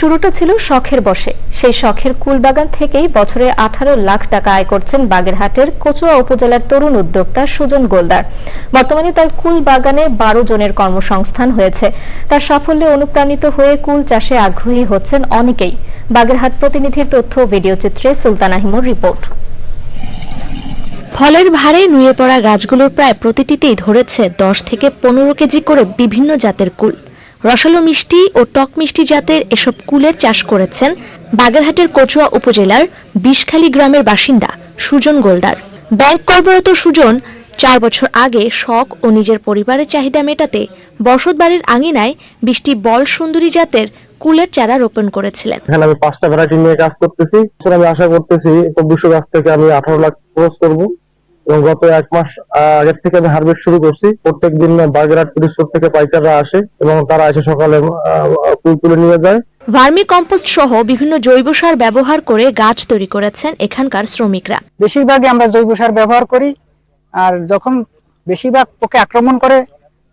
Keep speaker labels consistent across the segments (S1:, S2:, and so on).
S1: শুরুটা ছিল শখের বসে। সেই শখের কুলবাগান থেকেই বছরে আঠারো লাখ টাকা আয় করছেন বাগেরহাটের কচুয়া উপজেলার তরুণ উদ্যোক্তা সুজন গোলদার। বর্তমানে তার কুল বাগানে বারো জনের কর্মসংস্থান হয়েছে। তার সাফল্যে অনুপ্রাণিত হয়ে কুল চাষে আগ্রহী হচ্ছেন অনেকেই। বাগেরহাট প্রতিনিধির তথ্য ভিডিও চিত্রে সুলতানা হিমুর রিপোর্ট।
S2: ফলের ভারে নুয়ে পড়া গাছগুলোর প্রায় প্রতিটিতেই ধরেছে দশ থেকে পনেরো কেজি করে বিভিন্ন জাতের কুল। রসালো মিষ্টি ও টক মিষ্টি জাতের এসব কুলের চাষ করেছেন বাগেরহাটের কচুয়া উপজেলার বিষখালী গ্রামের বাসিন্দা সুজন গোলদার। ব্যাংক কর্মরত সুজন চার বছর আগে শখ ও নিজের পরিবারের চাহিদা মেটাতে বসত বাড়ির আঙিনায় বৃষ্টি বল সুন্দরী জাতের কুলের চারা রোপণ করেছিলেন।
S3: এখানে আমি পাঁচটা ভ্যারাইটি নিয়ে কাজ করতেছি। আমি আশা করতেছি চব্বিশশো গাছ থেকে আমি আঠারো লাখ খরচ করব। এবং গত এক মাস আহ, আগের থেকে আমি হারভেস্ট শুরু করছি। প্রত্যেক দিন বাগেরহাট পিরিজপুর থেকে পাইকাররা আসে এবং তারা এসে সকালে আহ, ফুল তুলে নিয়ে যায়।
S2: ভার্মি কম্পোস্ট সহ বিভিন্ন জৈব সার ব্যবহার করে গাছ তৈরি করেছেন এখানকার শ্রমিকরা।
S4: বেশিরভাগই আমরা জৈব সার ব্যবহার করি আর যখন বেশিরভাগ পোকে আক্রমণ করে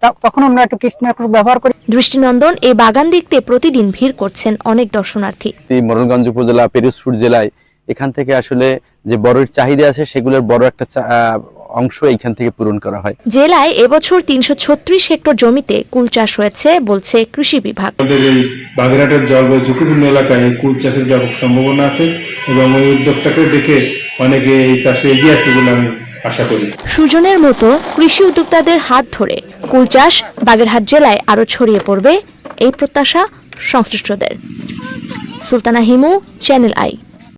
S4: তা- তখন আমরা একটু কীটনাশক ব্যবহার করি।
S2: দৃষ্টিনন্দন এই বাগান দেখতে প্রতিদিন ভিড় করছেন অনেক দর্শনার্থী।
S5: এই মোড়লগঞ্জ উপজেলা পিরোজপুর জেলায় এখান থেকে আসলে যে বড়ের চাহিদা আছে সেগুলোর বড় একটা চা- আহ, অংশ এইখান থেকে পূরণ করা হয়।
S2: জেলায় এবছর তিনশো ছত্রিশ হেক্টর জমিতে কুল চাষ হয়েছে বলছে কৃষি বিভাগ।
S6: আমাদের এই বাগেরহাটের জলবায়ু ঝুঁকিপূর্ণ এলাকায় কুল চাষের ব্যাপক সম্ভাবনা আছে এবং ওই উদ্যোক্তাকে দেখে অনেকে এই চাষে এগিয়ে আসবে বলে আমি আশা করি।
S2: সুজনের মতো কৃষি উদ্যোক্তাদের হাত ধরে কুল চাষ বাগেরহাট জেলায় আরও ছড়িয়ে পড়বে এই প্রত্যাশা সংশ্লিষ্টদের। Sultana Himu channel I